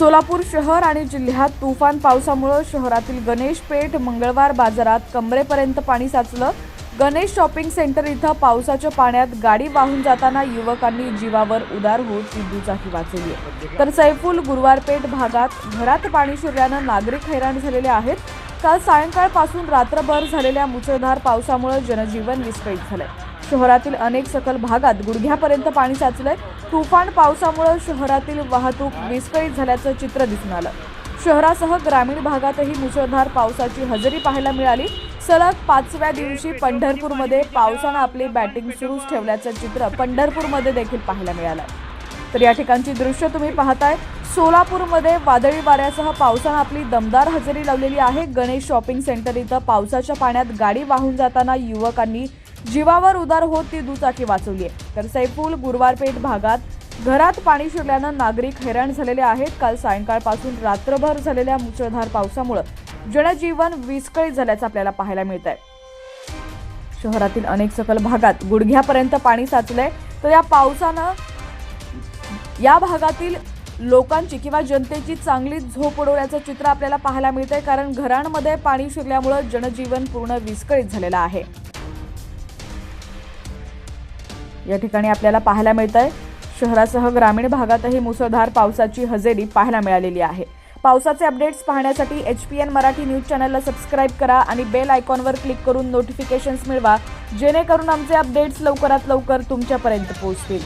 सोलापूर शहर आणि जिल्ह्यात तुफान पावसामुळं शहरातील गणेश पेठ मंगळवार बाजारात कमरेपर्यंत पाणी साचलं. गणेश शॉपिंग सेंटर इथं पावसाच्या पाण्यात गाडी वाहून जाताना युवकांनी जीवावर उदार होत ती दुचाकी वाचवली तर सैफुल गुरुवारपेठ भागात घरात पाणी शिरल्यानं नागरिक हैराण झालेले आहेत. काल सायंकाळपासून रात्रभर झालेल्या मुसळधार पावसामुळे जनजीवन विस्कळीत झालंय. शहरातील अनेक सकल भागात गुडघ्यापर्यंत पाणी साचलंय. तुफान पावसामुळे शहरातील वाहतूक विस्कळीत झाल्याचं चित्र दिसून आलं. शहरासह ग्रामीण भागातही मुसळधार पावसाची हजेरी पाहायला मिळाली. सलग पाचव्या दिवशी पंढरपूरमध्ये पावसानं आपली बॅटिंग सुरूच ठेवल्याचं चित्र पंढरपूरमध्ये देखील पाहायला मिळालं. तर या ठिकाणची दृश्य तुम्ही पाहताय. सोलापूरमध्ये वादळी वाऱ्यासह पावसानं आपली दमदार हजेरी लावलेली आहे. गणेश शॉपिंग सेंटर इथं पावसाच्या पाण्यात गाडी वाहून जाताना युवकांनी जीवावर उदार होत ती दुचाकी वाचवली आहे. तर सैफुल गुरुवारपेठ भागात घरात पाणी शिरल्यानं नागरिक हैराण झालेले आहेत. काल सायंकाळपासून रात्रभर झालेल्या मुसळधार पावसामुळे जनजीवन विस्कळीत झाल्याचं आपल्याला पाहायला मिळत आहे शहरातील अनेक सकल भागात गुडघ्यापर्यंत पाणी साचलंय. तर या पावसानं या भागातील लोकांची किंवा जनतेची चांगली झोप उडवल्याचं चित्र आपल्याला पाहायला मिळतंय. कारण घरांमध्ये पाणी शिरल्यामुळं जनजीवन पूर्ण विस्कळीत झालेलं आहे. या ठिकाणी आपल्याला पाहायला मिळत आहे शहरासह ग्रामीण भागातही मुसळधार पावसाची हजेरी पाहायला मिळालेली आहे. पावसाचे अपडेट्स पाहण्यासाठी H P N Marathi news चॅनलला सबस्क्राईब करा आणि बेल आयकॉनवर क्लिक करून नोटिफिकेशन्स मिळवा जेणेकरून आमचे अपडेट्स लवकरात लवकर तुमच्यापर्यंत पोहोचतील.